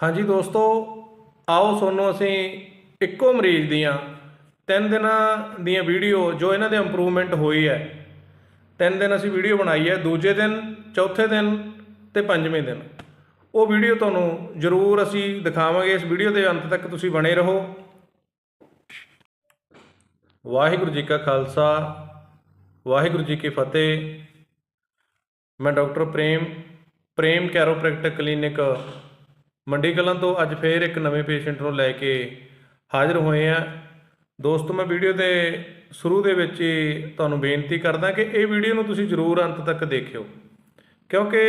ਹਾਂਜੀ ਦੋਸਤੋ, ਆਓ ਤੁਹਾਨੂੰ ਅਸੀਂ ਇੱਕੋ ਮਰੀਜ਼ ਦੀਆਂ ਤਿੰਨ ਦਿਨਾਂ ਦੀਆਂ ਵੀਡੀਓ ਜੋ ਇਹਨਾਂ ਦੇ ਇੰਪਰੂਵਮੈਂਟ ਹੋਈ ਹੈ। ਤਿੰਨ ਦਿਨ ਅਸੀਂ ਵੀਡੀਓ ਬਣਾਈ ਹੈ, ਦੂਜੇ ਦਿਨ, ਚੌਥੇ ਦਿਨ ਤੇ ਪੰਜਵੇਂ ਦਿਨ। ਉਹ ਵੀਡੀਓ ਤੁਹਾਨੂੰ ਜ਼ਰੂਰ ਅਸੀਂ ਦਿਖਾਵਾਂਗੇ। ਇਸ ਵੀਡੀਓ ਦੇ ਅੰਤ ਤੱਕ ਤੁਸੀਂ ਬਣੇ ਰਹੋ। ਵਾਹਿਗੁਰੂ ਜੀ ਕਾ ਖਾਲਸਾ, ਵਾਹਿਗੁਰੂ ਜੀ ਕੀ ਫਤਿਹ। ਮੈਂ doctor Prem Prem chiropractic clinic Mandi Kalan ਤੋਂ ਅੱਜ ਫੇਰ ਇੱਕ ਨਵੇਂ ਪੇਸ਼ੈਂਟ ਨੂੰ ਲੈ ਕੇ ਹਾਜ਼ਰ ਹੋਏ ਆ ਦੋਸਤੋ, ਮੈਂ ਵੀਡੀਓ ਦੇ ਸ਼ੁਰੂ ਦੇ ਵਿੱਚ ਹੀ ਤੁਹਾਨੂੰ ਬੇਨਤੀ ਕਰਦਾ ਕਿ ਇਹ ਵੀਡੀਓ ਨੂੰ ਤੁਸੀਂ ਜ਼ਰੂਰ ਅੰਤ ਤੱਕ ਦੇਖਿਓ, ਕਿਉਂਕਿ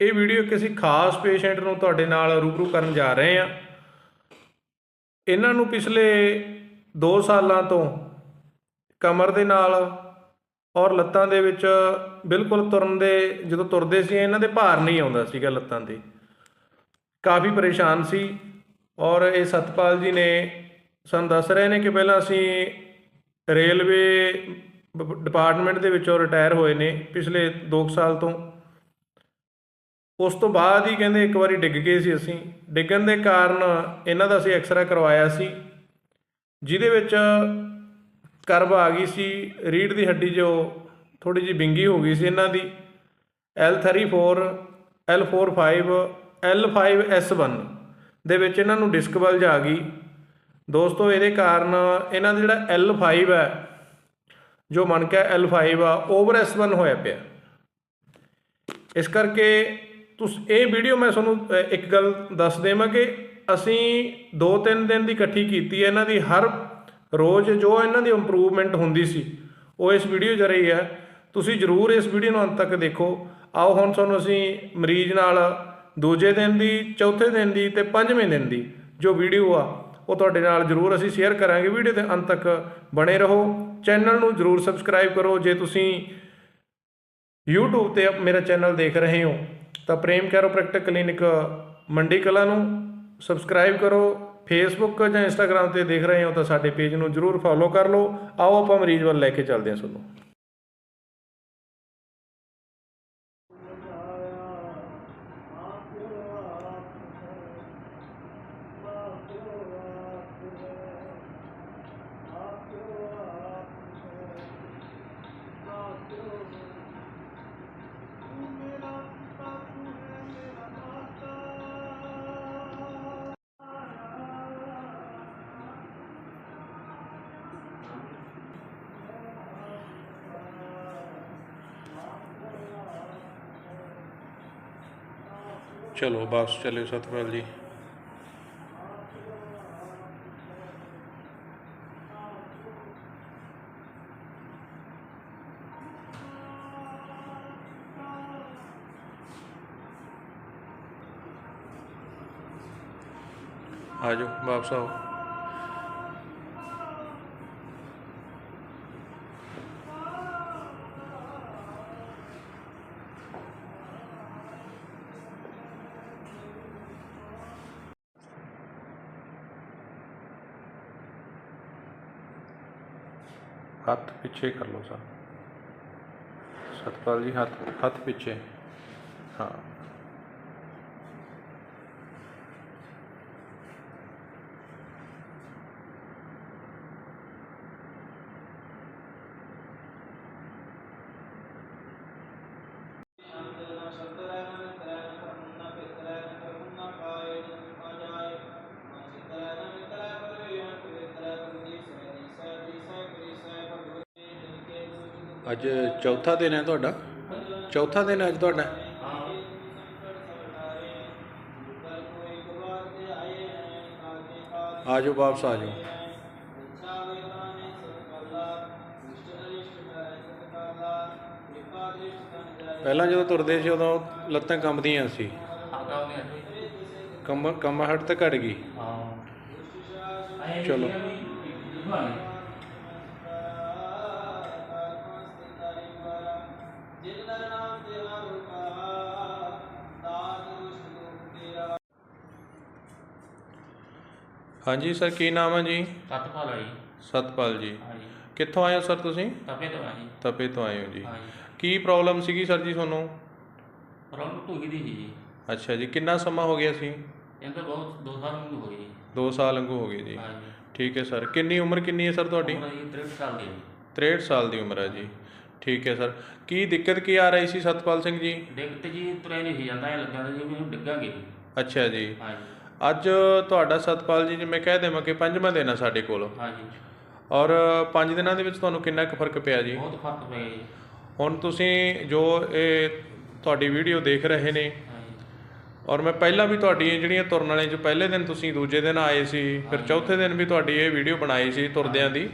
ਇਹ ਵੀਡੀਓ ਕਿਸੇ ਖਾਸ ਪੇਸ਼ੈਂਟ ਨੂੰ ਤੁਹਾਡੇ ਨਾਲ ਰੂਬਰੂ ਕਰਨ ਜਾ ਰਹੇ ਆ ਇਹਨਾਂ ਨੂੰ ਪਿਛਲੇ 2 ਸਾਲਾਂ ਤੋਂ ਕਮਰ ਦੇ ਨਾਲ ਔਰ ਲੱਤਾਂ ਦੇ ਵਿੱਚ ਬਿਲਕੁਲ ਤੁਰਨ ਦੇ, ਜਦੋਂ ਤੁਰਦੇ ਸੀ, ਇਹਨਾਂ ਦੇ ਭਾਰ ਨਹੀਂ ਆਉਂਦਾ ਸੀਗਾ ਲੱਤਾਂ ਤੇ। ਕਾਫੀ ਪਰੇਸ਼ਾਨ ਸੀ ਔਰ ਇਹ ਸਤਪਾਲ ਜੀ ਨੇ ਸਾਨੂੰ ਦੱਸ ਰਹੇ ਨੇ ਕਿ ਪਹਿਲਾਂ ਅਸੀਂ ਰੇਲਵੇ ਡਿਪਾਰਟਮੈਂਟ ਦੇ ਵਿੱਚੋਂ ਰਿਟਾਇਰ ਹੋਏ ਨੇ ਪਿਛਲੇ 2 ਸਾਲ ਤੋਂ। ਉਸ ਤੋਂ ਬਾਅਦ ਹੀ ਕਹਿੰਦੇ ਇੱਕ ਵਾਰੀ ਡਿੱਗ ਗਏ ਸੀ ਅਸੀਂ। ਡਿੱਗਣ ਦੇ ਕਾਰਨ ਇਹਨਾਂ ਦਾ ਅਸੀਂ ਐਕਸਰਾ ਕਰਵਾਇਆ ਸੀ, ਜਿਹਦੇ ਵਿੱਚ ਕਰਬ ਆ ਗਈ ਸੀ, ਰੀੜ ਦੀ ਹੱਡੀ ਜੋ ਥੋੜੀ ਜਿਹੀ ਬਿੰਗੀ ਹੋ ਗਈ ਸੀ ਇਹਨਾਂ ਦੀ। L34 L45 L5S1 ਦੇ ਵਿੱਚ ਇਹਨਾਂ ਨੂੰ ਡਿਸਕ ਬਲਜ ਆ ਗਈ। ਦੋਸਤੋ, ਇਹਦੇ ਕਾਰਨ ਇਹਨਾਂ ਦਾ ਜਿਹੜਾ L5 ਹੈ, ਜੋ ਮੰਨ ਕੇ L5 ਆ ਓਵਰ S1 ਹੋਇਆ ਪਿਆ। ਇਸ ਕਰਕੇ ਤੁਸੀਂ, ਇਹ ਵੀਡੀਓ ਮੈਂ ਤੁਹਾਨੂੰ ਇੱਕ ਗੱਲ ਦੱਸ ਦੇਵਾਂ ਕਿ ਅਸੀਂ 2-3 ਦਿਨ ਦੀ ਇਕੱਠੀ ਕੀਤੀ ਹੈ, ਇਹਨਾਂ ਦੀ ਹਰ ਰੋਜ਼ ਜੋ ਇਹਨਾਂ ਦੀ ਇੰਪਰੂਵਮੈਂਟ ਹੁੰਦੀ ਸੀ, ਉਹ ਇਸ ਵੀਡੀਓ 'ਚ ਰਹੀ ਹੈ। ਤੁਸੀਂ ਜਰੂਰ ਇਸ ਵੀਡੀਓ ਨੂੰ ਅੰਤ ਤੱਕ ਦੇਖੋ। ਆਓ, ਹੁਣ ਤੁਹਾਨੂੰ ਅਸੀਂ ਮਰੀਜ਼ ਨਾਲ ਦੂਜੇ ਦਿਨ ਦੀ, ਚੌਥੇ ਦਿਨ ਦੀ ਤੇ ਪੰਜਵੇਂ ਦਿਨ ਦੀ ਜੋ ਵੀਡੀਓ ਆ, ਉਹ ਤੁਹਾਡੇ ਨਾਲ ਜਰੂਰ ਅਸੀਂ ਸ਼ੇਅਰ ਕਰਾਂਗੇ। ਵੀਡੀਓ ਦੇ ਅੰਤ ਤੱਕ ਬਣੇ ਰਹੋ। ਚੈਨਲ ਨੂੰ ਜਰੂਰ ਸਬਸਕ੍ਰਾਈਬ ਕਰੋ। ਜੇ ਤੁਸੀਂ YouTube ਤੇ ਮੇਰਾ ਚੈਨਲ ਦੇਖ ਰਹੇ ਹੋ, ਤਾਂ ਪ੍ਰੇਮ ਕੈਰੋਪ੍ਰੈਕਟਿਕ ਕਲੀਨਿਕ ਮੰਡੀ ਕਲਾ ਨੂੰ ਸਬਸਕ੍ਰਾਈਬ ਕਰੋ। ਫੇਸਬੁੱਕ ਜਾਂ ਇੰਸਟਾਗ੍ਰam ਤੇ ਦੇਖ ਰਹੇ ਹੋ, ਤਾਂ ਸਾਡੇ ਪੇਜ ਨੂੰ ਜਰੂਰ ਫੋਲੋ ਕਰ ਲਓ। ਆਓ ਆਪਾਂ ਮਰੀਜ਼ ਵੱਲ ਲੈ ਕੇ ਚੱਲਦੇ ਹਾਂ ਤੁਹਾਨੂੰ। ਚਲੋ ਵਾਪਸ ਚੱਲਿਓ ਸਤਪਾਲ ਜੀ। ਆ ਜਾਓ ਵਾਪਸ ਆਓ। ਹੱਥ ਪਿੱਛੇ ਕਰ ਲਓ ਸਰ। ਸਤਪਾਲ ਜੀ ਹੱਥ ਹੱਥ ਪਿੱਛੇ। ਹਾਂ। ਅੱਜ ਚੌਥਾ ਦਿਨ ਹੈ ਤੁਹਾਡਾ? ਚੌਥਾ ਦਿਨ ਅੱਜ ਤੁਹਾਡਾ? ਆ ਜਾਓ ਵਾਪਸ ਆ ਜਾਓ ਪਹਿਲਾਂ ਜਦੋਂ ਤੁਰਦੇ ਸੀ ਉਦੋਂ ਲੱਤਾਂ ਕੰਬਦੀਆਂ ਸੀ। ਆ ਕੰਮ ਕੰਮਾਹਟ ਤੇ ਘਟ ਗਈ। ਹਾਂ। ਚਲੋ। ਹਾਂਜੀ ਸਰ ਕੀ ਨਾਮ ਹੈ ਜੀ? ਤਤ ਭਾਲਾ ਜੀ। ਸਤਪਾਲ ਜੀ। ਹਾਂ ਜੀ ਕਿੱਥੋਂ ਆਏ ਹੋ ਸਰ ਤੁਸੀਂ? ਤਪੇ ਤੋਂ ਆ ਜੀ। ਤਪੇ ਤੋਂ ਆਏ ਹੋ ਜੀ। ਹਾਂ ਜੀ ਕੀ ਪ੍ਰੋਬਲਮ ਸੀਗੀ ਸਰ ਜੀ ਤੁਹਾਨੂੰ? ਪ੍ਰੋਬਲਮ ਢੂਹੀ ਦੀ ਸੀ ਜੀ। ਅੱਛਾ ਜੀ ਕਿੰਨਾ ਸਮਾਂ ਹੋ ਗਿਆ ਸੀ? ਇਹਨਾਂ ਤਾਂ ਬਹੁਤ ਦੋ ਸਾਲ ਨੂੰ ਹੋਈ ਜੀ। 2 ਸਾਲ ਵਾਂਗੂ ਹੋ ਗਏ ਜੀ। ਹਾਂਜੀ। ਠੀਕ ਹੈ ਸਰ। ਕਿੰਨੀ ਉਮਰ ਕਿੰਨੀ ਹੈ ਸਰ ਤੁਹਾਡੀ? ਉਮਰ ਜੀ 63 ਸਾਲ ਦੀ ਹੈ ਜੀ। 63 ਸਾਲ ਦੀ ਉਮਰ ਹੈ ਜੀ। ਠੀਕ ਹੈ ਸਰ। ਕੀ ਦਿੱਕਤ ਕੀ ਆ ਰਹੀ ਸੀ ਸਤਪਾਲ ਸਿੰਘ ਜੀ? ਦਿੱਕਤ ਜੀ ਤੁਰਿਆ ਨਹੀਂ ਸੀ ਜਾਂਦਾ ਇਹ ਲੱਗਦਾ ਸੀ ਵੀ ਹੁਣ ਡਿੱਗਾਂਗੇ ਜੀ। ਅੱਛਾ ਜੀ। ਹਾਂਜੀ। ਅੱਜ ਤੁਹਾਡਾ ਸਤਪਾਲ ਜੀ ਜਿਵੇਂ ਕਹਿ ਦੇਵਾਂ ਕਿ ਪੰਜਵਾਂ ਦਿਨ ਆ ਸਾਡੇ ਕੋਲ। ਹਾਂਜੀ। ਔਰ ਪੰਜ ਦਿਨਾਂ ਦੇ ਵਿੱਚ ਤੁਹਾਨੂੰ ਕਿੰਨਾ ਕੁ ਫ਼ਰਕ ਪਿਆ ਜੀ? ਬਹੁਤ ਫ਼ਰਕ ਪਿਆ ਜੀ। ਹੁਣ ਤੁਸੀਂ ਜੋ ਇਹ ਤੁਹਾਡੀ ਵੀਡੀਓ ਦੇਖ ਰਹੇ ਨੇ ਔਰ ਮੈਂ ਪਹਿਲਾਂ ਵੀ ਤੁਹਾਡੀ ਇਹ ਜਿਹੜੀਆਂ ਤੁਰਨ ਵਾਲੇ ਜੋ ਪਹਿਲੇ ਦਿਨ ਤੁਸੀਂ ਦੂਜੇ ਦਿਨ ਆਏ ਸੀ ਫਿਰ ਚੌਥੇ ਦਿਨ ਵੀ ਤੁਹਾਡੀ ਇਹ ਵੀਡੀਓ ਬਣਾਈ ਸੀ ਤੁਰਦਿਆਂ ਦੀ।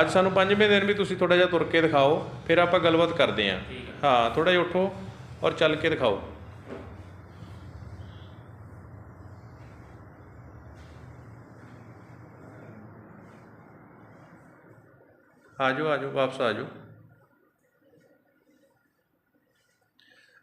ਅੱਜ ਸਾਨੂੰ ਪੰਜਵੇਂ ਦਿਨ ਵੀ ਤੁਸੀਂ ਥੋੜਾ ਜਿਹਾ ਤੁਰ ਕੇ ਦਿਖਾਓ ਫਿਰ ਆਪਾਂ ਗੱਲਬਾਤ ਕਰਦੇ ਹੈ। ਹਾਂ। ਥੋੜਾ ਜਿਹਾ ਉੱਠੋ ਔਰ ਚੱਲ ਕੇ ਦਿਖਾਓ। ਆਜੋ ਆਜੋ ਵਾਪਸ ਆਜੋ।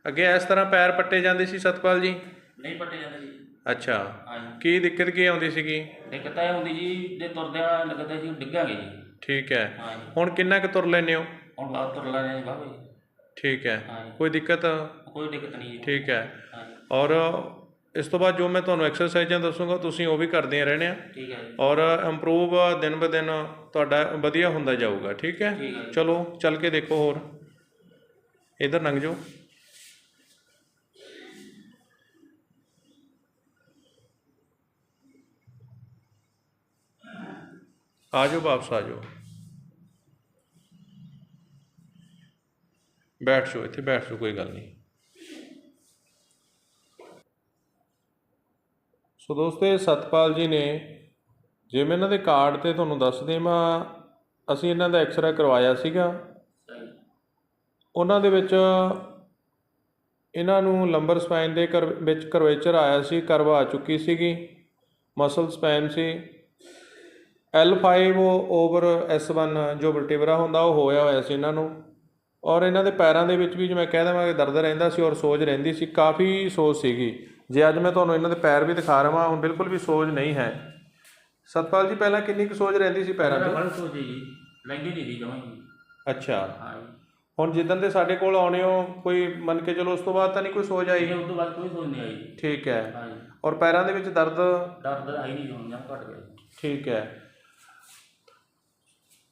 ਅੱਗੇ ਇਸ ਤਰ੍ਹਾਂ ਪੈਰ ਪੱਟੇ ਜਾਂਦੇ ਸੀ ਸਤਪਾਲ ਜੀ? ਨਹੀਂ ਪੱਟੇ ਜਾਂਦੇ ਜੀ। ਅੱਛਾ। ਹਾਂਜੀ। ਕੀ ਦਿੱਕਤ ਕੀ ਆਉਂਦੀ ਸੀਗੀ? ਦਿੱਕਤ ਇਹ ਹੁੰਦੀ ਜੀ ਜੇ ਤੁਰਦਿਆਂ ਲੱਗਦਾ ਜੀ ਡਿੱਗਾਂਗੇ ਜੀ। ਠੀਕ ਹੈ। ਹਾਂਜੀ। ਹੁਣ ਕਿੰਨਾ ਕੁ ਤੁਰ ਲੈਂਦੇ ਹੋ? ਹੁਣ ਬਾਅਦ ਤੁਰ ਲੈਣੇ ਬਾਬਾ ਠੀਕ ਹੈ। ਹਾਂਜੀ। ਕੋਈ ਦਿੱਕਤ? ਕੋਈ ਦਿੱਕਤ ਨਹੀਂ ਜੀ। ਠੀਕ ਹੈ। ਹਾਂਜੀ। ਔਰ ਇਸ ਤੋਂ ਬਾਅਦ ਜੋ ਮੈਂ ਤੁਹਾਨੂੰ ਐਕਸਰਸਾਈਜ਼ਾਂ ਦੱਸੂਗਾ ਤੁਸੀਂ ਉਹ ਵੀ ਕਰਦੇ ਰਹਿਣੇ। ਆ ਠੀਕ ਹੈ ਔਰ ਇੰਪਰੂਵ ਦਿਨ ਬ ਦਿਨ ਤੁਹਾਡਾ ਵਧੀਆ ਹੁੰਦਾ ਜਾਊਗਾ ਠੀਕ ਹੈ। ਚਲੋ ਚੱਲ ਕੇ ਦੇਖੋ ਹੋਰ। ਇਧਰ ਲੰਘ ਜਾਓ। ਆ ਜਾਓ ਵਾਪਸ ਆ ਜਾਓ। ਬੈਠ ਜਾਓ ਇੱਥੇ ਬੈਠ ਜਾਓ ਕੋਈ ਗੱਲ ਨਹੀਂ। ਸੋ ਦੋਸਤੋ, ਇਹ ਸਤਪਾਲ ਜੀ ਨੇ ਜੇ ਮੈਂ ਇਹਨਾਂ ਦੇ ਕਾਰਡ ਤੇ ਤੁਹਾਨੂੰ ਦੱਸ ਦੇਵਾਂ, ਅਸੀਂ ਇਹਨਾਂ ਦਾ ਐਕਸਰਾ ਕਰਵਾਇਆ ਸੀਗਾ। ਉਹਨਾਂ ਦੇ ਵਿੱਚ ਇਹਨਾਂ ਨੂੰ ਲੰਬਰ ਸਪਾਈਨ ਦੇ ਕਰ ਵਿੱਚ ਕਰਵੇਚਰ ਆਇਆ ਸੀ, ਕਰਵਾ ਆ ਚੁੱਕੀ ਸੀਗੀ। ਮਸਲ ਸਪੈਨ ਸੀ। L5 ਓਵਰ S1 ਜੋ ਵਰਟੇਬਰਾ ਹੁੰਦਾ, ਉਹ ਹੋਇਆ ਹੋਇਆ ਸੀ ਇਹਨਾਂ ਨੂੰ। ਔਰ ਇਹਨਾਂ ਦੇ ਪੈਰਾਂ ਦੇ ਵਿੱਚ ਵੀ ਜਿਵੇਂ ਕਹਿ ਦੇਵਾਂ ਕਿ ਦਰਦ ਰਹਿੰਦਾ ਸੀ ਔਰ ਸੋਜ ਰਹਿੰਦੀ ਸੀ, ਕਾਫੀ ਸੋਜ ਸੀਗੀ। ਜੇ ਅੱਜ ਮੈਂ ਤੁਹਾਨੂੰ ਇਹਨਾਂ ਦੇ ਪੈਰ ਵੀ ਦਿਖਾ ਰਹਾ ਹੁਣ ਬਿਲਕੁਲ ਵੀ ਸੋਜ ਨਹੀਂ ਹੈ। ਸਤਪਾਲ ਜੀ ਪਹਿਲਾਂ ਕਿੰਨੀ ਕੁ ਸੋਜ ਰਹਿੰਦੀ ਸੀ ਪੈਰਾਂ 'ਤੇ ਬੜਾ ਸੋਚੀ ਜੀ ਲੈਂਦੀ ਨਹੀਂ ਜੀ ਜਮਾਂ ਜੀ। ਅੱਛਾ। ਹਾਂਜੀ ਹੁਣ ਜਿੱਦਣ ਦੇ ਸਾਡੇ ਕੋਲ ਆਉਣੇ ਹੋ ਕੋਈ ਮੰਨ ਕੇ ਚਲੋ ਉਸ ਤੋਂ ਬਾਅਦ ਤਾਂ ਨਹੀਂ ਕੋਈ ਸੋਜ ਆਈ? ਇਹ ਉਸ ਤੋਂ ਬਾਅਦ ਕੋਈ ਸੋਚ ਨਹੀਂ ਆਈ। ਜੀ ਠੀਕ ਹੈ। ਹਾਂਜੀ ਔਰ ਪੈਰਾਂ ਦੇ ਵਿੱਚ ਦਰਦ? ਦਰਦ ਆਈ ਨਹੀਂ ਹੁਣ ਜਾਂ ਘਟ ਗਿਆ ਜੀ। ਠੀਕ ਹੈ।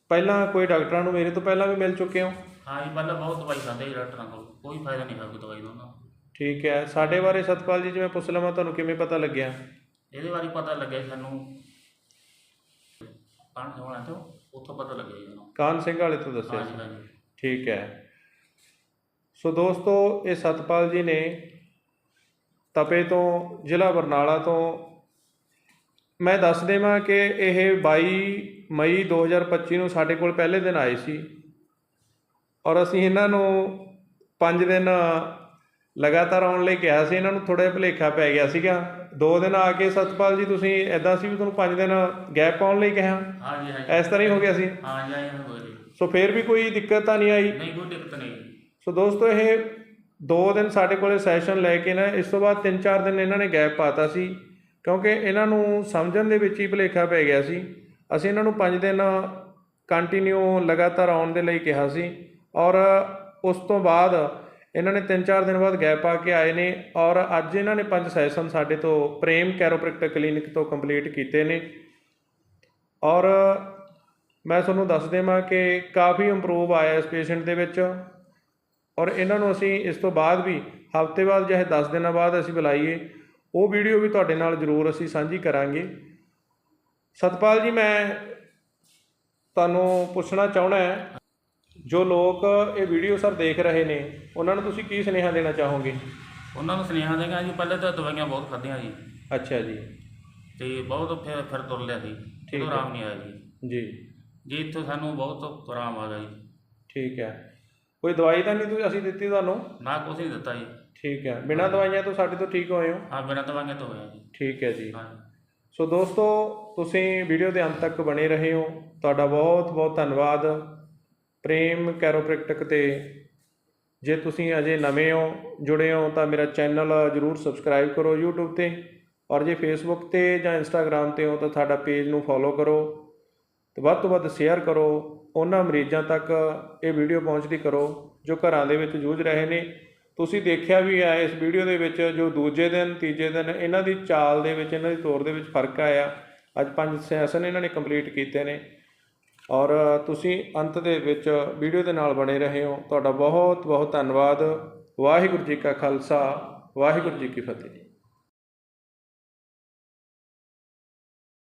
ਪਹਿਲਾਂ ਕੋਈ ਡਾਕਟਰਾਂ ਨੂੰ ਮੇਰੇ ਤੋਂ ਪਹਿਲਾਂ ਵੀ ਮਿਲ ਚੁੱਕੇ ਹੋ? ਹਾਂ ਜੀ ਪਹਿਲਾਂ ਬਹੁਤ ਦਵਾਈ ਖਾਂਦੇ ਜੀ ਡਾਕਟਰਾਂ ਕੋਲ ਕੋਈ ਫਾਇਦਾ ਨਹੀਂ ਹੋਇਆ ਕੋਈ ਦਵਾਈ ਦਾ ਉਹਨਾਂ ਨੂੰ। ਠੀਕ ਹੈ। ਸਾਡੇ ਬਾਰੇ ਸਤਪਾਲ ਜੀ ਜਿਵੇਂ ਪੁੱਛ ਲਵਾਂ ਤੁਹਾਨੂੰ ਕਿਵੇਂ ਪਤਾ ਲੱਗਿਆ? ਇਹਦੇ ਬਾਰੇ ਪਤਾ ਲੱਗਿਆ ਸਾਨੂੰ। ਕਾਣ ਹੋਣਾ ਤੋਂ ਉੱਥੋਂ ਪਤਾ ਲੱਗਿਆ ਜੀ ਕਾਨ ਸਿੰਘ ਵਾਲੇ ਤੋਂ ਦੱਸਿਆ ਹਾਂਜੀ ਸੀ ਹਾਂਜੀ। ਠੀਕ ਹੈ। ਸੋ ਦੋਸਤੋ ਇਹ ਸਤਪਾਲ ਜੀ ਨੇ ਤਪੇ ਤੋਂ ਜ਼ਿਲ੍ਹਾ ਬਰਨਾਲਾ ਤੋਂ ਮੈਂ ਦੱਸ ਦੇਵਾਂ ਕਿ ਇਹ 22 ਮਈ 2025 ਨੂੰ ਸਾਡੇ ਕੋਲ ਪਹਿਲੇ ਦਿਨ ਆਏ ਸੀ ਔਰ ਅਸੀਂ ਇਹਨਾਂ ਨੂੰ 5 ਦਿਨ ਲਗਾਤਾਰ ਆਉਣ ਲਈ ਕਿਹਾ ਸੀ ਇਹਨਾਂ ਨੂੰ ਥੋੜਾ ਜਿਹਾ ਭੁਲੇਖਾ ਪੈ ਗਿਆ ਸੀਗਾ। ਦੋ ਦਿਨ ਆ ਕੇ ਸਤਪਾਲ ਜੀ ਤੁਸੀਂ ਐਦਾਂ ਸੀ ਵੀ ਤੁਹਾਨੂੰ 5 ਦਿਨ ਗੈਪ ਪਾਉਣ ਲਈ ਕਿਹਾ? ਹਾਂਜੀ ਹਾਂਜੀ। ਇਸ ਤਰ੍ਹਾਂ ਹੀ ਹੋ ਗਿਆ ਸੀ? ਹਾਂਜੀ ਆਏ ਹੋਏ ਜੀ। ਸੋ ਫਿਰ ਵੀ ਕੋਈ ਦਿੱਕਤ ਤਾਂ ਨਹੀਂ ਆਈ? ਨਹੀਂ ਕੋਈ ਦਿੱਕਤ ਨਹੀਂ। ਸੋ ਦੋਸਤੋ ਇਹ 2 ਦਿਨ ਸਾਡੇ ਕੋਲੇ ਸੈਸ਼ਨ ਲੈ ਕੇ ਨਾ ਇਸ ਤੋਂ ਬਾਅਦ 3-4 ਦਿਨ ਇਹਨਾਂ ਨੇ ਗੈਪ ਪਾਤਾ ਸੀ ਕਿਉਂਕਿ ਇਹਨਾਂ ਨੂੰ ਸਮਝਣ ਦੇ ਵਿੱਚ ਹੀ ਭੁਲੇਖਾ ਪੈ ਗਿਆ ਸੀ। ਅਸੀਂ ਇਹਨਾਂ ਨੂੰ 5 ਦਿਨ ਕੰਟੀਨਿਊ ਲਗਾਤਾਰ ਆਉਣ ਦੇ ਲਈ ਕਿਹਾ ਸੀ ਔਰ ਉਸ ਤੋਂ ਬਾਅਦ ਇਹਨਾਂ ਨੇ 3-4 ਦਿਨ ਬਾਅਦ ਗੈਪ ਪਾ ਕੇ ਆਏ ਨੇ ਔਰ ਅੱਜ ਇਹਨਾਂ ਨੇ ਪੰਜ ਸੈਸ਼ਨ ਸਾਡੇ ਤੋਂ ਪ੍ਰੇਮ ਕੈਰੋਪ੍ਰੈਕਟਰ ਕਲੀਨਿਕ ਤੋਂ ਕੰਪਲੀਟ ਕੀਤੇ ਨੇ। ਔਰ ਮੈਂ ਤੁਹਾਨੂੰ ਦੱਸ ਦੇਵਾਂ ਕਿ ਕਾਫੀ ਇੰਪਰੂਵ ਆਇਆ ਇਸ ਪੇਸ਼ੈਂਟ ਦੇ ਵਿੱਚ। ਔਰ ਇਹਨਾਂ ਨੂੰ ਅਸੀਂ ਇਸ ਤੋਂ ਬਾਅਦ ਵੀ ਹਫ਼ਤੇ ਬਾਅਦ ਚਾਹੇ 10 ਦਿਨਾਂ ਬਾਅਦ ਅਸੀਂ ਬੁਲਾਈਏ। ਉਹ ਵੀਡੀਓ ਵੀ ਤੁਹਾਡੇ ਨਾਲ ਜ਼ਰੂਰ ਅਸੀਂ ਸਾਂਝੀ ਕਰਾਂਗੇ। ਸਤਪਾਲ ਜੀ, ਮੈਂ ਤੁਹਾਨੂੰ ਪੁੱਛਣਾ ਚਾਹਣਾ ਹੈ ਜੋ ਲੋਕ ਇਹ ਵੀਡੀਓ ਸਰ ਦੇਖ ਰਹੇ ਨੇ ਉਹਨਾਂ ਨੂੰ ਤੁਸੀਂ ਕੀ ਸੁਨੇਹਾ ਦੇਣਾ ਚਾਹੋਗੇ? ਉਹਨਾਂ ਨੂੰ ਸੁਨੇਹਾ ਦੇਗਾ ਜੀ ਪਹਿਲੇ ਤਾਂ ਦਵਾਈਆਂ ਬਹੁਤ ਖਾਧੀਆਂ ਜੀ। ਅੱਛਾ ਜੀ। ਤੇ ਬਹੁਤ ਫਿਰ ਫਿਰ ਤੁਰ ਲਿਆ ਸੀ ਠੀਕ ਹੈ। ਆਰਾਮ ਨਹੀਂ ਆਇਆ ਜੀ। ਜੀ। ਜੀ ਇੱਥੋਂ ਸਾਨੂੰ ਬਹੁਤ ਆਰਾਮ ਆ ਗਿਆ ਜੀ। ਠੀਕ ਹੈ। ਕੋਈ ਦਵਾਈ ਤਾਂ ਨਹੀਂ ਤੁਸੀਂ ਅਸੀਂ ਦਿੱਤੀ ਤੁਹਾਨੂੰ? ਨਾ ਕੁਛ ਨਹੀਂ ਦਿੱਤਾ ਜੀ। ਠੀਕ ਹੈ। ਬਿਨਾਂ ਦਵਾਈਆਂ ਤੋਂ ਸਾਡੇ ਤੋਂ ਠੀਕ ਹੋਏ ਹੋ? ਹਾਂ ਬਿਨਾਂ ਦਵਾਈਆਂ ਤੋਂ ਹੋਇਆ ਜੀ। ਠੀਕ ਹੈ ਜੀ। ਹਾਂ ਸੋ ਦੋਸਤੋ ਤੁਸੀਂ ਵੀਡੀਓ ਦੇ ਅੰਤ ਤੱਕ ਬਣੇ ਰਹੇ ਹੋ। ਤੁਹਾਡਾ ਬਹੁਤ ਬਹੁਤ ਧੰਨਵਾਦ। ਪ੍ਰੇਮ ਕੈਰੋਪ੍ਰੈਕਟਿਕ ਤੇ। ਜੇ ਤੁਸੀਂ ਅਜੇ ਨਵੇਂ ਹੋ, ਜੁੜੇ ਹੋ, ਤਾਂ ਮੇਰਾ ਚੈਨਲ ਜਰੂਰ ਸਬਸਕ੍ਰਾਈਬ ਕਰੋ YouTube ਤੇ। ਔਰ ਜੇ Facebook ਤੇ ਜਾਂ Instagram ਤੇ ਹੋ, ਤਾਂ ਸਾਡਾ ਪੇਜ ਨੂੰ ਫੋਲੋ ਕਰੋ। ਤੇ ਵੱਧ ਤੋਂ ਵੱਧ ਸ਼ੇਅਰ ਕਰੋ। ਉਹਨਾਂ ਮਰੀਜ਼ਾਂ ਤੱਕ ਇਹ ਵੀਡੀਓ ਪਹੁੰਚਦੀ ਕਰੋ, ਜੋ ਘਰਾਂ ਦੇ ਵਿੱਚ ਜੂਝ ਰਹੇ ਨੇ। ਤੁਸੀਂ ਦੇਖਿਆ ਵੀ ਹੈ ਇਸ ਵੀਡੀਓ ਦੇ ਵਿੱਚ ਜੋ ਦੂਜੇ ਦਿਨ, ਤੀਜੇ ਦਿਨ, ਇਹਨਾਂ ਦੀ ਚਾਲ ਦੇ ਵਿੱਚ, ਇਹਨਾਂ ਦੀ ਤੌਰ ਦੇ ਵਿੱਚ ਫ਼ਰਕ ਆਇਆ। ਅੱਜ ਪੰਜ ਸੈਸ਼ਨ ਇਹਨਾਂ ਨੇ ਕੰਪਲੀਟ ਕੀਤੇ ਨੇ। ਔਰ ਤੁਸੀਂ ਅੰਤ ਦੇ ਵਿੱਚ ਵੀਡੀਓ ਦੇ ਨਾਲ ਬਣੇ ਰਹੇ ਹੋ। ਤੁਹਾਡਾ ਬਹੁਤ ਬਹੁਤ ਧੰਨਵਾਦ। ਵਾਹਿਗੁਰੂ ਜੀ ਕਾ ਖਾਲਸਾ। ਵਾਹਿਗੁਰੂ ਜੀ ਕੀ ਫਤਿਹ।